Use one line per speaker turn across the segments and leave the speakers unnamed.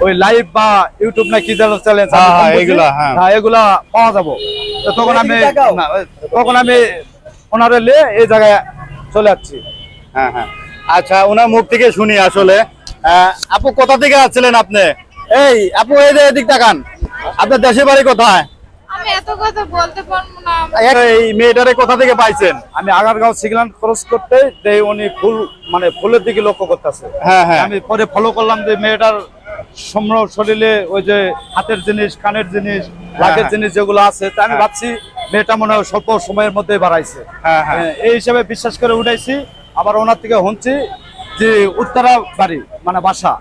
ওই লাইভ বা ইউটিউব না কি চ্যালেঞ্জ
হ্যাঁ, হ্যাঁ, এগুলা, হ্যাঁ।
এগুলা পাওয়া যাব। তখন আমি তখন আমি ওনারে নিয়ে এই জায়গায় চলে যাচ্ছি
হ্যাঁ হ্যাঁ। আচ্ছা ওনার মুখ থেকে শুনি আসলে। আহ, আপু কোথা থেকে আসছিলেন আপনি? এই আপু এই যে এদিক তাকান। আপনার দেশের বাড়ি কোথায়?
আমি এত কথা বলতে পারব না।
এই মেয়েটারে কোথা থেকে পাইছেন?
আমি আগারগাঁও সিগন্যাল ক্রস করতে উনি ফুল মানে ফুলের দিকে লক্ষ্য করতেছে।
হ্যাঁ হ্যাঁ।
আমি পরে ফলো করলাম যে মেয়েটার সম্র শরীরে ওই যে হাতের জিনিস কানের জিনিস লাখের
হ্যাঁ।
জিনিস যেগুলো আছে তা আমি
হ্যাঁ।
ভাবছি মেয়েটা মনে হয় স্বল্প সময়ের মধ্যে বাড়াইছে
হ্যাঁ, হ্যাঁ।
হ্যাঁ, এই হিসাবে বিশ্বাস করে উঠাইছি আবার ওনার থেকে শুনছি যে উত্তরা বাড়ি মানে বাসা।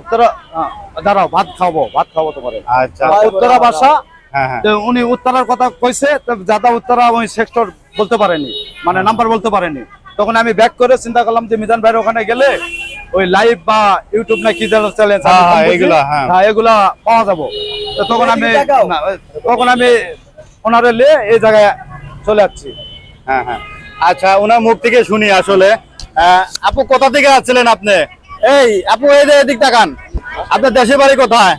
উত্তরা দাঁড়াও ভাত খাব ভাত খাব তোমারে
আচ্ছা
উত্তরা বাসা
হ্যাঁ হ্যাঁ
উনি উত্তরার কথা কইছে যাদা উত্তরা ওই সেক্টর বলতে পারেনি মানে নাম্বার বলতে পারেনি তখন আমি ব্যাক করে চিন্তা করলাম যে মিজান ভাইয়ের ওখানে গেলে ওই লাইভ বা ইউটিউব না কি চ্যালেঞ্জ
হ্যাঁ, এগুলা, হ্যাঁ।
হ্যাঁ এগুলা পাওয়া যাব। তখন আমি তখন আমি ওনারে নিয়ে এই জায়গায় চলে যাচ্ছি
হ্যাঁ হ্যাঁ। আচ্ছা ওনার মুখ থেকে শুনি আসলে। আহ, আপু কোথা থেকে আসছিলেন আপনি? এই আপু এই যে এদিক তাকান। আপনার দেশের বাড়ি কোথায়?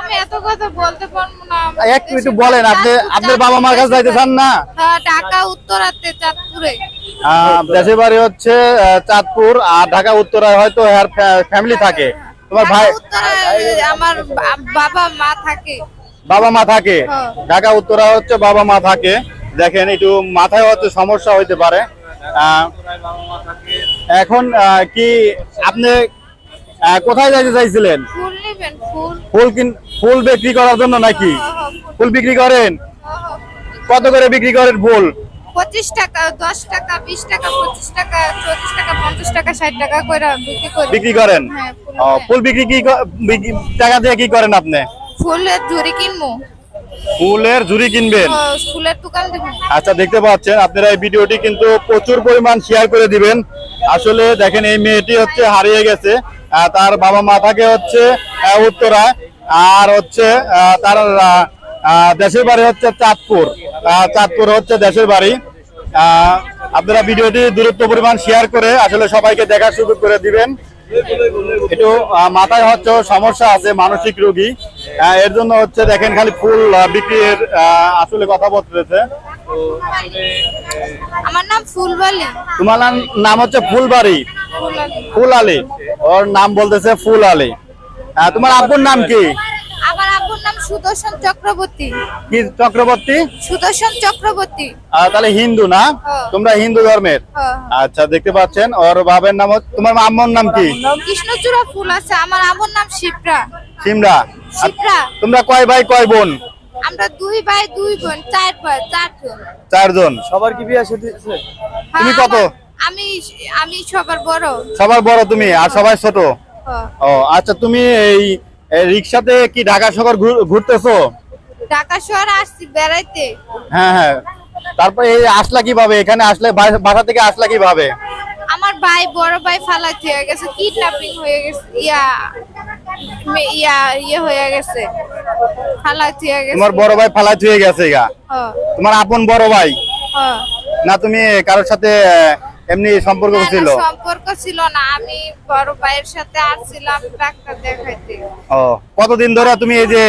আমি এত কথা বলতে পারব না।
একটু একটু বলেন আপনি আপনার বাবা মার কাছে যাইতে চান না?
হ্যাঁ, ঢাকা উত্তরাতে চাঁদপুরে।
দেশের বাড়ি হচ্ছে চাঁদপুর আর ঢাকা উত্তরায় হয়তো ফ্যামিলি থাকে। তোমার ভাই
আমার বাবা মা থাকে।
বাবা মা থাকে। ঢাকা উত্তরা হচ্ছে বাবা মা থাকে। দেখেন একটু মাথায় হয়তো সমস্যা হইতে পারে। এখন কি আপনি কোথায় যাইতে চাইছিলেন?
ফুল ফুল।
বিক্রি করার জন্য নাকি?
ফুল।
বিক্রি করেন। কত করে বিক্রি করেন ফুল?
পঁচিশ টাকা দশ টাকা বিশ টাকা পঁচিশ টাকা চল্লিশ টাকা পঞ্চাশ টাকা ষাট টাকা করে বিক্রি করি।
বিক্রি করেন?
হ্যাঁ, ফুল
বিক্রি কি টাকা দিয়ে কি করেন আপনি?
ফুলের ঝুড়ি কিনবো।
ফুলের ঝুড়ি কিনবেন?
ফুলের দোকান
আচ্ছা দেখতে পাচ্ছেন আপনারা এই ভিডিওটি কিন্তু প্রচুর পরিমাণ শেয়ার করে দিবেন। আসলে দেখেন এই মেয়েটি হচ্ছে হারিয়ে গেছে। তার বাবা মা থাকে হচ্ছে আহ, উত্তরায় আর হচ্ছে তার দেশের বাড়ি হচ্ছে চাঁদপুর। চাঁদপুর হচ্ছে দেশের বাড়ি। আপনারা ভিডিওটি দূরত্ব পরিমাণ শেয়ার করে আসলে সবাইকে দেখার সুযোগ করে দিবেন। একটু মাথায় হচ্ছে সমস্যা আছে মানসিক রোগী। এর জন্য হচ্ছে দেখেন খালি ফুল বিক্রির আসলে কথা বলতেছে।
আমার নাম ফুলবালি।
তোমার নাম- হচ্ছে ফুলবাড়ি। ফুল আলী ওর নাম বলতেছে ফুল আলী তোমার আব্বুর নাম কি?
সুদর্শন চক্রবর্তী।
কি চক্রবর্তী?
সুদর্শন চক্রবর্তী।
আহ, তাহলে হিন্দু না। তোমরা হিন্দু ধর্মের। আচ্ছা দেখতে পাচ্ছেন ওর বাবার নাম তোমার আম্মুর নাম কি?
কৃষ্ণচূড়া ফুল আছে আমার আম্মুর নাম শিপ্রা।
সিমরা
শিপ্রা।
তোমরা কয় ভাই কয় বোন?
আমরা দুই ভাই দুই বোন চার ভাই চারজন
চারজন।
সবার কি বিয়ে সাথে
তুমি
হ্যাঁ,
কত?
আমি আমি সবার বড়।
সবার বড় তুমি আর সবাই ছোট। ও আচ্ছা তুমি এই রিক্সাতে কি ঢাকা শহর ঘুর- ঘুরতেছো?
ঢাকা শহর আসছি বেড়াইতে।
হ্যাঁ হ্যাঁ। তারপর এই আসলা কীভাবে? এখানে আসলে বাসা থেকে আসলা কীভাবে?
আমার ভাই বড় ভাই ফালাইতে হয়ে গেছে কিডন্যাপিং হয়ে গেছে ইয়া ইয়া ইয়ে হয়ে গেছে ফালাইতে হয়ে গেছে।
তোমার বড় ভাই ফালাই হয়ে গেছে গা? তোমার আপন বড় ভাই। না তুমি কারোর সাথে এমনি সম্পর্ক ছিল?
সম্পর্ক ছিল না। আমি বড় ভাইয়ের সাথে আসছিলাম ডাক্তার দেখাইতে।
ও কতদিন ধরে তুমি এই যে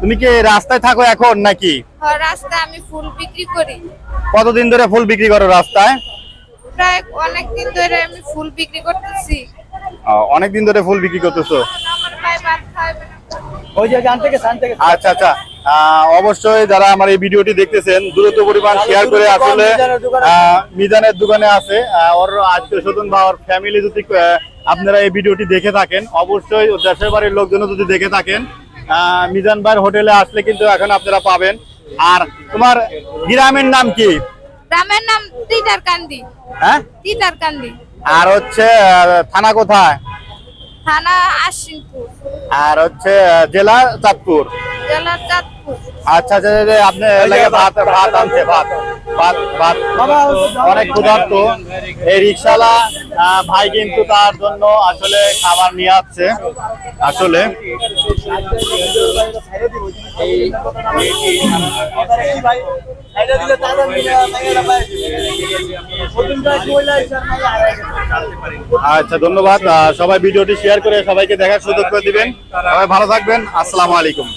তুমি কি রাস্তায় থাকো এখন নাকি?
হ্যাঁ, রাস্তায় আমি ফুল বিক্রি করি।
কতদিন ধরে ফুল বিক্রি করো রাস্তায়?
প্রায় অনেক দিন ধরে আমি ফুল বিক্রি করতেছি।
অনেক দিন ধরে ফুল বিক্রি করতেছো?
আমার ভাই ভাত খাবে না।
ওই যে জানতে গেছে
আচ্ছা আচ্ছা। অবশ্যই যারা আমার এই ভিডিওটি দেখতেছেন দ্রুত পরিমাণ শেয়ার করে আসলে মিজানের দোকানে আছে। ওর আত্মীয় স্বজন বা ওর ফ্যামিলি যদি আপনারা এই ভিডিওটি দেখে থাকেন অবশ্যই দেশের বাড়ির লোকজন যদি দেখে থাকেন আহ, মিজান ভাইয়ের হোটেলে আসলে কিন্তু এখন আপনারা পাবেন। আর তোমার গ্রামের নাম কি?
গ্রামের নাম তিতার কান্দি
হ্যাঁ?
তিতার কান্দি
আর হচ্ছে থানা কোথায়?
থানা আশ্বিনপুর।
আর হচ্ছে জেলা চাঁদপুর। আচ্ছা আচ্ছা আচ্ছা, আপনি ভাত ভাত আনছে ভাত ভাত ভাত। অনেক ক্ষুধার্ত। এই রিক্সালা ভাই কিন্তু তার জন্য আসলে খাবার নিয়ে আসছে। আসলে। আচ্ছা ধন্যবাদ। সবাই ভিডিওটি শেয়ার করে সবাইকে দেখার সুযোগ করে দিবেন। সবাই ভালো থাকবেন। আসসালামু আলাইকুম।